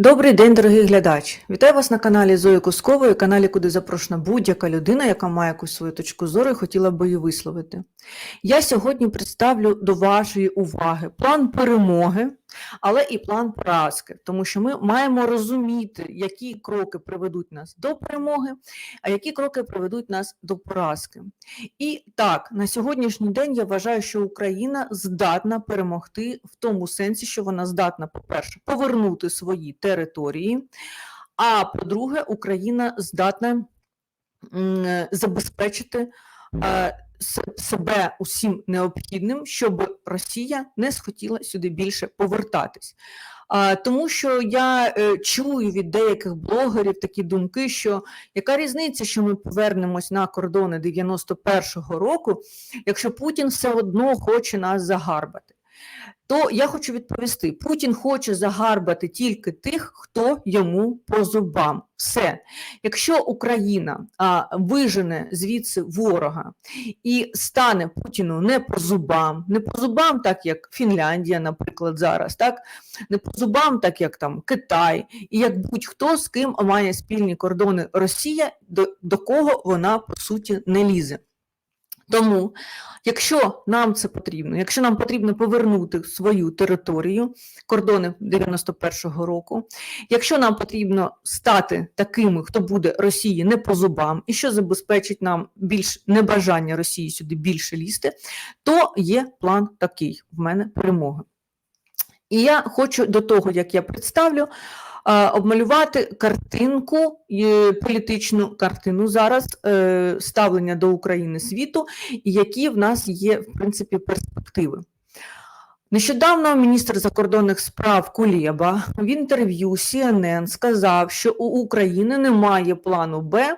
Добрий день, дорогий глядач! Вітаю вас на каналі Зої Кускової, каналі, куди запрошена будь-яка людина, яка має якусь свою точку зору і хотіла би її висловити. Я сьогодні представлю до вашої уваги план перемоги, але і план поразки, тому що ми маємо розуміти, які кроки приведуть нас до перемоги, а які кроки приведуть нас до поразки. І так, на сьогоднішній день я вважаю, що Україна здатна перемогти в тому сенсі, що вона здатна, по-перше, повернути свої території. А по-друге, Україна здатна забезпечити е, себе усім необхідним, щоб Росія не схотіла сюди більше повертатись. А, тому що я е, чую від деяких блогерів такі думки, що яка різниця, що ми повернемось на кордони 91-го року, якщо Путін все одно хоче нас загарбати. То я хочу відповісти: Путін хоче загарбати тільки тих, хто йому по зубам. Все. Якщо Україна а, вижене звідси ворога і стане Путіну не по зубам, не по зубам, так як Фінляндія, наприклад, зараз, так не по зубам, так як там Китай, і як будь-хто з ким має спільні кордони Росія, до, до кого вона по суті не лізе. Тому, якщо нам це потрібно, якщо нам потрібно повернути свою територію, кордони 91-го року, якщо нам потрібно стати такими, хто буде Росії не по зубам, і що забезпечить нам більш небажання Росії сюди більше лізти, то є план такий в мене перемоги. І я хочу до того, як я представлю, обмалювати картинку, е, політичну картину зараз е, ставлення до України світу, і які в нас є в принципі перспективи. Нещодавно міністр закордонних справ Кулєба в інтерв'ю CNN сказав, що у України немає плану Б,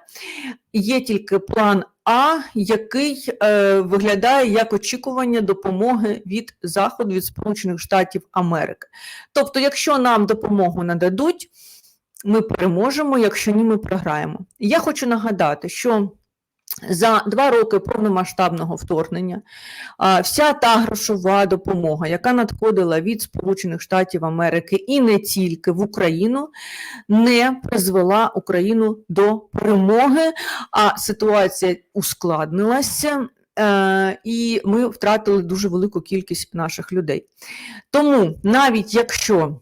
є тільки план А, який е, виглядає як очікування допомоги від Заходу, від Сполучених Штатів Америки. Тобто, якщо нам допомогу нададуть, ми переможемо, якщо ні, ми програємо. Я хочу нагадати, що за два роки повномасштабного вторгнення вся та грошова допомога, яка надходила від Сполучених Штатів Америки і не тільки в Україну, не призвела Україну до перемоги, а ситуація ускладнилася. е, І ми втратили дуже велику кількість наших людей. Тому навіть якщо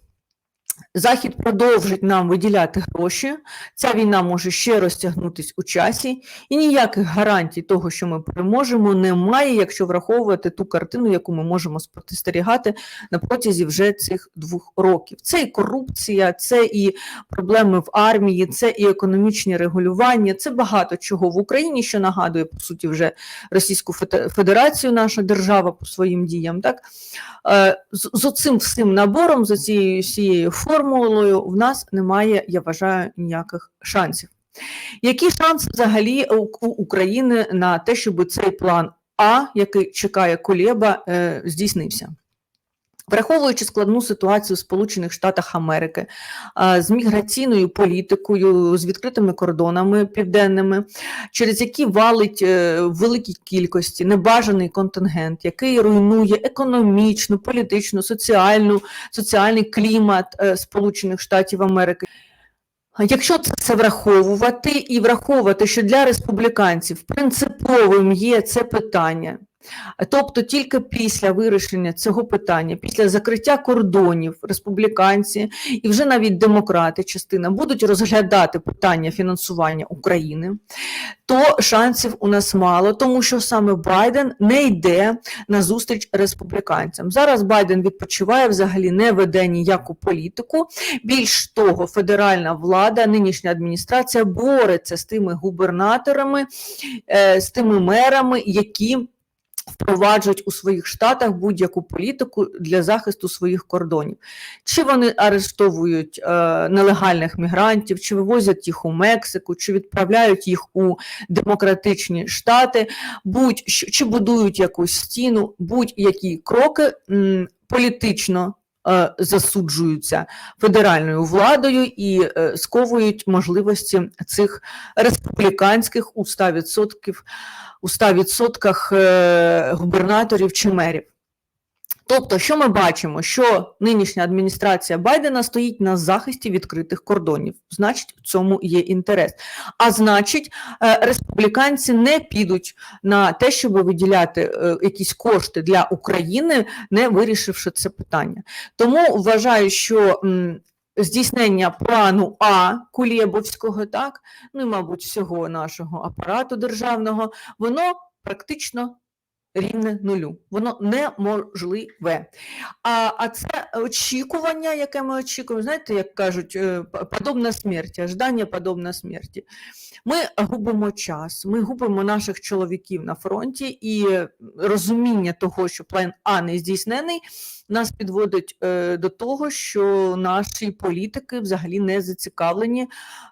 Захід продовжить нам виділяти гроші, ця війна може ще розтягнутись у часі, і ніяких гарантій того, що ми переможемо, немає, якщо враховувати ту картину, яку ми можемо спостерігати на протязі вже цих двох років. Це і корупція, це і проблеми в армії, це і економічні регулювання, це багато чого в Україні, що нагадує по суті вже Російську Федерацію, наша держава по своїм діям. Так Е, з, з оцим всім набором, з цією всією формулою, в нас немає, я вважаю, ніяких шансів. Які шанси взагалі у, України на те, щоб цей план А, який чекає Кулєба, е, здійснився? Враховуючи складну ситуацію в Сполучених Штатах Америки з міграційною політикою, з відкритими кордонами південними, через які валить е, великій кількості небажаний контингент, який руйнує економічну, політичну, соціальну, соціальний клімат е, Сполучених Штатів Америки. Якщо це враховувати і враховувати, що для республіканців принциповим є це питання, тобто тільки після вирішення цього питання, після закриття кордонів, республіканці і вже навіть демократи, частина будуть розглядати питання фінансування України, то шансів у нас мало, тому що саме Байден не йде на зустріч республіканцям. Зараз Байден відпочиває, взагалі не веде ніяку політику. Більш того, федеральна влада, нинішня адміністрація бореться з тими губернаторами, е, з тими мерами, які впроваджують у своїх штатах будь-яку політику для захисту своїх кордонів. Чи вони арештовують е, нелегальних мігрантів, чи вивозять їх у Мексику, чи відправляють їх у демократичні штати, будь чи будують якусь стіну, будь-які кроки м, політично засуджуються федеральною владою і е, сковують можливості цих республіканських у 100% у 100% е, губернаторів чи мерів. Тобто, що ми бачимо, що нинішня адміністрація Байдена стоїть на захисті відкритих кордонів. Значить, в цьому є інтерес. А значить, е, республіканці не підуть на те, щоб виділяти е, якісь кошти для України, не вирішивши це питання. Тому вважаю, що здійснення плану А Кулєбовського, так, ну і, мабуть, всього нашого апарату державного, воно практично рівне нулю. Воно неможливе. А, а це очікування, яке ми очікуємо, знаєте, як кажуть, е, подобна смерті, ждання подобна смерті. Ми губимо час, ми губимо наших чоловіків на фронті, і розуміння того, що план А не здійснений, нас підводить е, до того, що наші політики взагалі не зацікавлені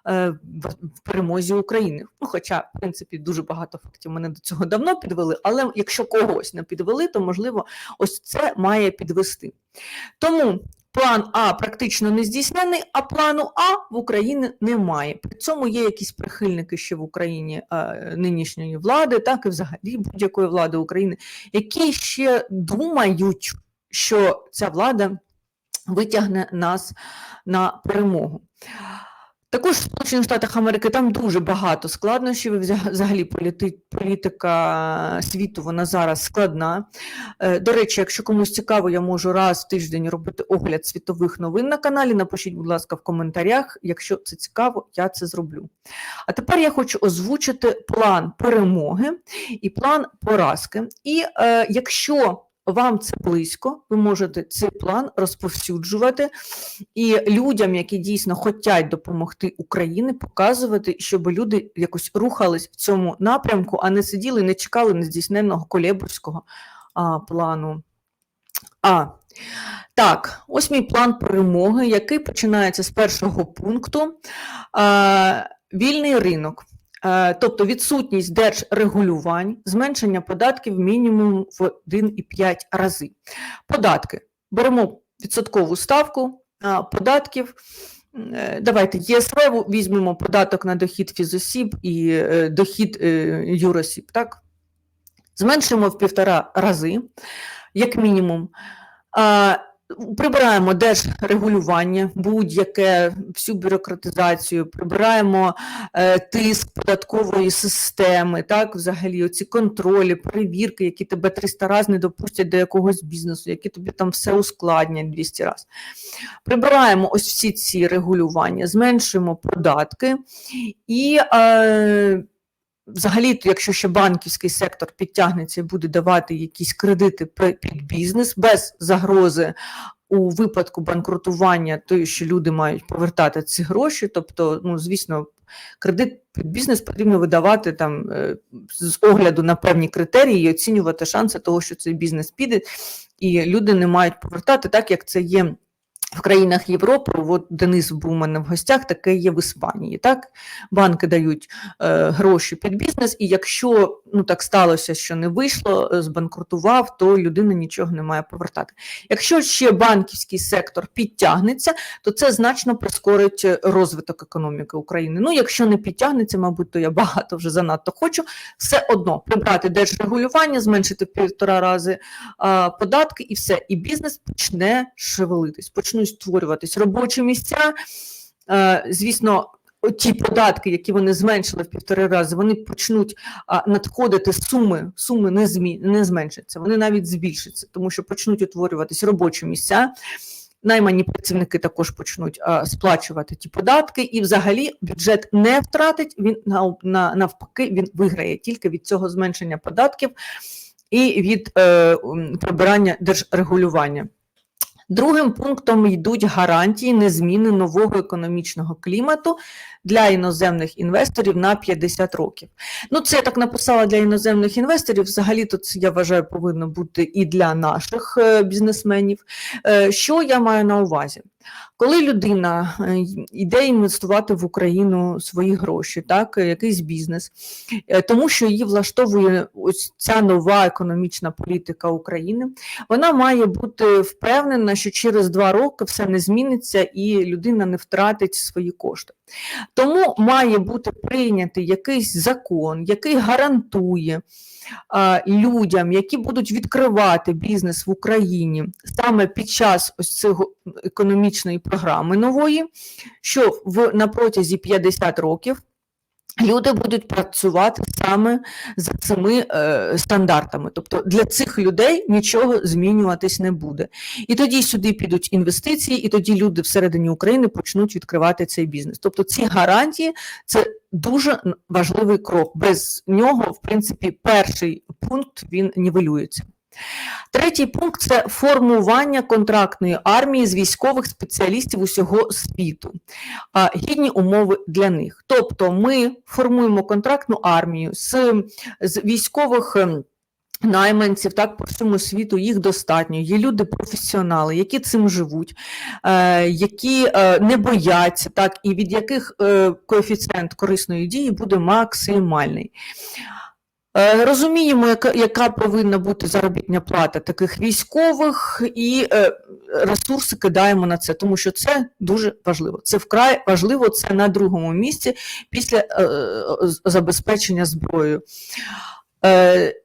е, в, перемозі України. Ну, хоча, в принципі, дуже багато фактів мене до цього давно підвели, але якщо когось не підвели, то можливо ось це має підвести. Тому план А практично не здійснений, а плану А в Україні немає. При цьому є якісь прихильники ще в Україні е, нинішньої влади, так і взагалі будь-якої влади України, які ще думають, що ця влада витягне нас на перемогу. Також в Сполучених Штатах Америки там дуже багато складнощів. Взагалі політи, політика світу вона зараз складна. Е, До речі, якщо комусь цікаво, я можу раз в тиждень робити огляд світових новин на каналі. Напишіть, будь ласка, в коментарях. Якщо це цікаво, я це зроблю. А тепер я хочу озвучити план перемоги і план поразки. І е, якщо вам це близько, ви можете цей план розповсюджувати і людям, які дійсно хочуть допомогти Україні, показувати, щоб люди якось рухались в цьому напрямку, а не сиділи, не чекали нездійсненного колєбурського а, плану. А так, ось мій план перемоги, який починається з першого пункту. А, вільний ринок. Е, Тобто відсутність держрегулювань, зменшення податків мінімум в 1,5 рази. Податки. Беремо відсоткову ставку податків. Е, Давайте ЄСВ візьмемо податок на дохід фізосіб і е, дохід е, юросіб. Так? Зменшимо в півтора рази, як мінімум. Прибираємо держрегулювання, будь-яке всю бюрократизацію, прибираємо е, тиск податкової системи, так, взагалі, оці контролі, перевірки, які тебе 300 разів не допустять до якогось бізнесу, які тобі там все ускладнять 200 разів. Прибираємо ось всі ці регулювання, зменшуємо податки і. Е, Взагалі, якщо ще банківський сектор підтягнеться і буде давати якісь кредити під бізнес без загрози у випадку банкрутування, то що люди мають повертати ці гроші. Тобто, ну звісно, кредит під бізнес потрібно видавати там е, з огляду на певні критерії і оцінювати шанси того, що цей бізнес піде, і люди не мають повертати, так як це є. В країнах Європи, от Денис був у мене в гостях, таке є в Іспанії. Так, банки дають е, гроші під бізнес, і якщо ну так сталося, що не вийшло, е, збанкрутував, то людина нічого не має повертати. Якщо ще банківський сектор підтягнеться, то це значно прискорить е, розвиток економіки України. Ну, якщо не підтягнеться, мабуть, то я багато вже занадто хочу. Все одно прибрати держрегулювання, зменшити півтора рази а, податки, і все. І бізнес почне шевелитись, почнуть створюватись робочі місця. Е, звісно, ті податки, які вони зменшили в півтори рази, вони почнуть надходити суми, суми не, змі, не зменшаться, вони навіть збільшаться, тому що почнуть утворюватись робочі місця. Наймані працівники також почнуть а, сплачувати ті податки, і взагалі бюджет не втратить. Він на, навпаки він виграє тільки від цього зменшення податків і від е, прибирання держрегулювання. Другим пунктом йдуть гарантії незміни нового економічного клімату для іноземних інвесторів на 50 років. Ну, це я так написала для іноземних інвесторів. Взагалі, то це я вважаю, повинно бути і для наших е, бізнесменів. Е, Що я маю на увазі? Коли людина е, йде інвестувати в Україну свої гроші, так, якийсь бізнес, тому що її влаштовує ось ця нова економічна політика України, вона має бути впевнена, що через два роки все не зміниться і людина не втратить свої кошти. Тому має бути прийнятий якийсь закон, який гарантує а, людям, які будуть відкривати бізнес в Україні саме під час ось цього економічної програми нової, що в на протязі 50 років. Люди будуть працювати саме за цими е, стандартами. Тобто для цих людей нічого змінюватись не буде. І тоді сюди підуть інвестиції, і тоді люди всередині України почнуть відкривати цей бізнес. Тобто ці гарантії це дуже важливий крок. Без нього, в принципі, перший пункт він нівелюється. Третій пункт це формування контрактної армії з військових спеціалістів усього світу, гідні умови для них. Тобто, ми формуємо контрактну армію з, з військових. ем, Найманців так по всьому світу їх достатньо. Є люди професіонали, які цим живуть, е, які е, не бояться, так і від яких е, коефіцієнт корисної дії буде максимальний. Е, Розуміємо, яка, яка повинна бути заробітня плата таких військових, і е, ресурси кидаємо на це, тому що це дуже важливо. Це вкрай важливо, це на другому місці після е, забезпечення зброєю.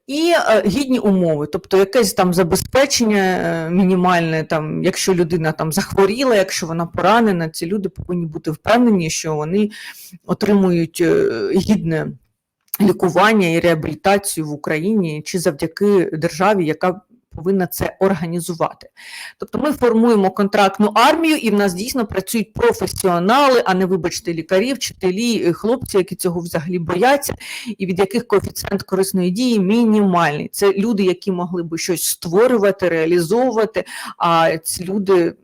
І гідні умови, тобто якесь там забезпечення мінімальне, там, якщо людина там захворіла, якщо вона поранена, ці люди повинні бути впевнені, що вони отримують гідне лікування і реабілітацію в Україні чи завдяки державі, яка повинна це організувати. Тобто ми формуємо контрактну армію, і в нас дійсно працюють професіонали, а не, вибачте, лікарі, вчителі, е, хлопці, які цього взагалі бояться, і від яких коефіцієнт корисної дії мінімальний. Це люди, які могли би щось створювати, реалізовувати, а ці люди.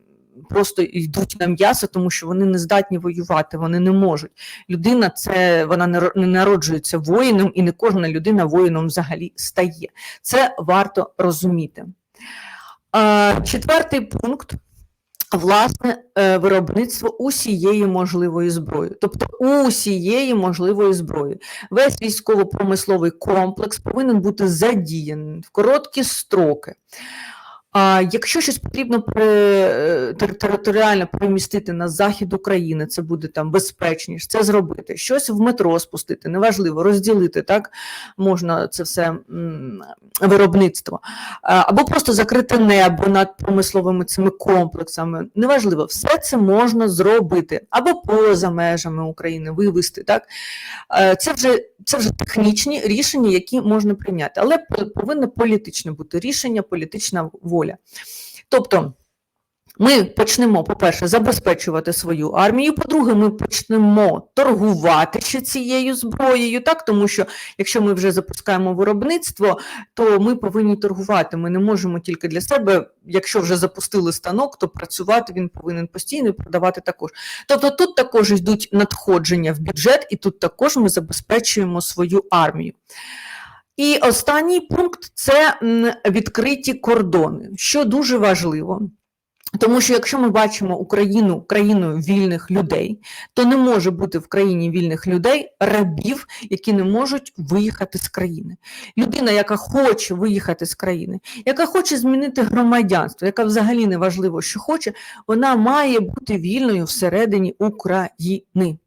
Просто йдуть на м'ясо, тому що вони не здатні воювати, вони не можуть. Людина це вона не народжується воїном, і не кожна людина воїном взагалі стає. Це варто розуміти. Четвертий пункт. Власне, е, виробництво усієї можливої зброї, тобто усієї можливої зброї. Весь військово-промисловий комплекс повинен бути задіяний в короткі строки. А якщо щось потрібно при, е, територіально перемістити на захід України, це буде там безпечніше, це зробити. Щось в метро спустити, неважливо, розділити, так можна це все виробництво. Або просто закрити небо над промисловими цими комплексами. Неважливо, все це можна зробити, або поза межами України вивести. Так? Це вже, це вже технічні рішення, які можна прийняти, але повинно політичне бути рішення, політична воля. Тобто ми почнемо, по-перше, забезпечувати свою армію. По-друге, ми почнемо торгувати цією зброєю, так тому що якщо ми вже запускаємо виробництво, то ми повинні торгувати. Ми не можемо тільки для себе, якщо вже запустили станок, то працювати він повинен постійно і продавати також. Тобто тут також йдуть надходження в бюджет, і тут також ми забезпечуємо свою армію. І останній пункт це відкриті кордони, що дуже важливо. Тому що якщо ми бачимо Україну країною вільних людей, то не може бути в країні вільних людей рабів, які не можуть виїхати з країни. Людина, яка хоче виїхати з країни, яка хоче змінити громадянство, яка взагалі не важливо, що хоче, вона має бути вільною всередині України.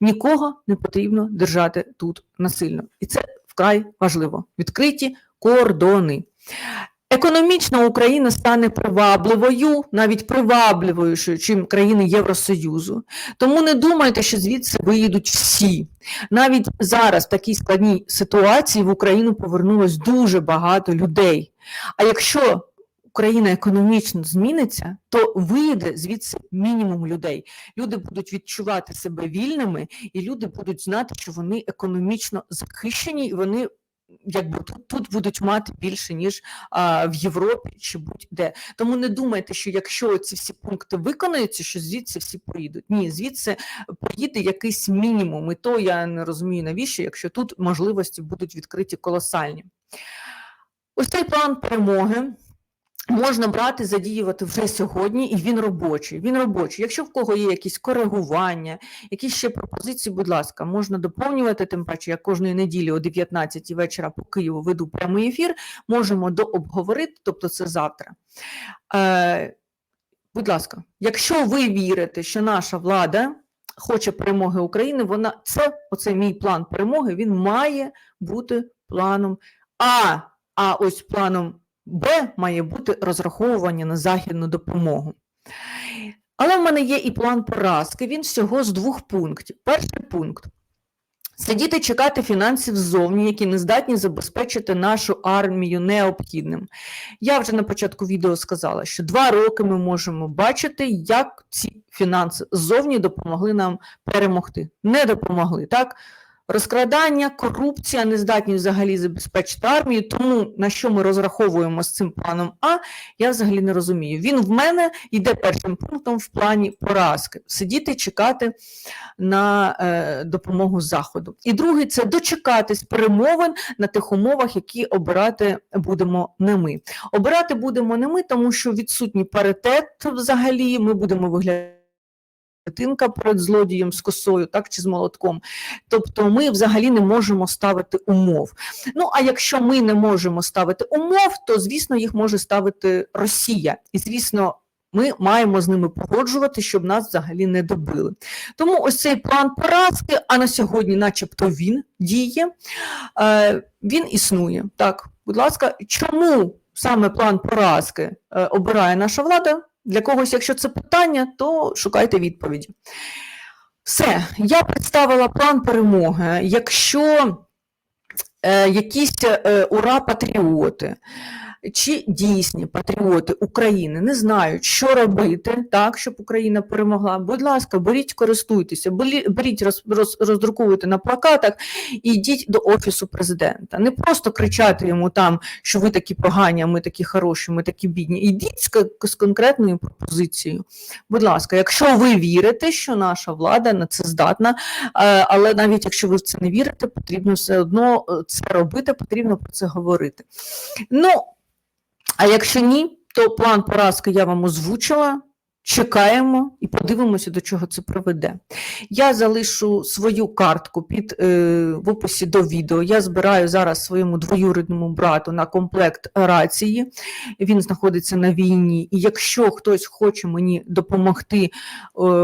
Нікого не потрібно держати тут насильно. І це вкрай важливо. Відкриті кордони. Економічно Україна стане привабливою, навіть привабливою, чим країни Євросоюзу. Тому не думайте, що звідси виїдуть всі. Навіть зараз в такій складній ситуації в Україну повернулось дуже багато людей. А якщо Україна економічно зміниться, то виїде звідси мінімум людей. Люди будуть відчувати себе вільними, і люди будуть знати, що вони економічно захищені, і вони якби тут, тут будуть мати більше, ніж а, в Європі чи будь-де. Тому не думайте, що якщо ці всі пункти виконаються, що звідси всі поїдуть. Ні, звідси поїде якийсь мінімум. І то я не розумію, навіщо, якщо тут можливості будуть відкриті колосальні. Ось цей план перемоги. Можна брати, задіювати вже сьогодні, і він робочий. Він робочий. Якщо в кого є якісь коригування, якісь ще пропозиції, будь ласка, можна доповнювати. Тим паче, я кожної неділі о 19 вечора по Києву веду прямий ефір. Можемо дообговорити, тобто це завтра. Е, будь ласка, якщо ви вірите, що наша влада хоче перемоги України, вона це оце мій план перемоги. Він має бути планом А. А ось планом Б має бути розраховування на західну допомогу. Але в мене є і план поразки. Він всього з двох пунктів. Перший пункт. Сидіти чекати фінансів ззовні, які не здатні забезпечити нашу армію необхідним. Я вже на початку відео сказала, що два роки ми можемо бачити, як ці фінанси ззовні допомогли нам перемогти. Не допомогли, так? Розкрадання, корупція, нездатність взагалі забезпечити армію. Тому на що ми розраховуємо з цим планом А, я взагалі не розумію. Він в мене йде першим пунктом в плані поразки: сидіти, чекати на е, допомогу заходу. І другий це дочекатись перемовин на тих умовах, які обирати будемо не ми. Обирати будемо не ми, тому що відсутній паритет взагалі. Ми будемо виглядати. Дитинка перед злодієм з косою, так чи з молотком. Тобто ми взагалі не можемо ставити умов. Ну а якщо ми не можемо ставити умов, то звісно їх може ставити Росія. І звісно, ми маємо з ними погоджувати, щоб нас взагалі не добили. Тому ось цей план поразки, а на сьогодні, начебто, він діє, е, він існує. Так, будь ласка, чому саме план поразки е, обирає наша влада? Для когось, якщо це питання, то шукайте відповіді. Все, я представила план перемоги. Якщо е, якісь е, ура-патріоти чи дійсні патріоти України не знають, що робити, так, щоб Україна перемогла, будь ласка, беріть, користуйтеся, беріть, роз, роз, роздруковуйте на плакатах і йдіть до Офісу президента. Не просто кричати йому там, що ви такі погані, а ми такі хороші, ми такі бідні. Ідіть з, з конкретною пропозицією. Будь ласка, якщо ви вірите, що наша влада на це здатна, е, але навіть якщо ви в це не вірите, потрібно все одно е, це робити, потрібно про це говорити. Ну, а якщо ні, то план поразки я вам озвучила. Чекаємо і подивимося, до чого це приведе. Я залишу свою картку під е, в описі до відео. Я збираю зараз своєму двоюрідному брату на комплект рації. Він знаходиться на війні. І якщо хтось хоче мені допомогти е,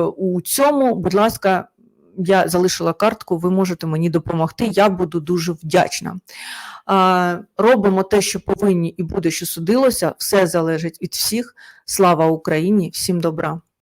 у цьому, будь ласка, я залишила картку, ви можете мені допомогти. Я буду дуже вдячна. Робимо те, що повинні, і буде, що судилося. Все залежить від всіх. Слава Україні! Всім добра!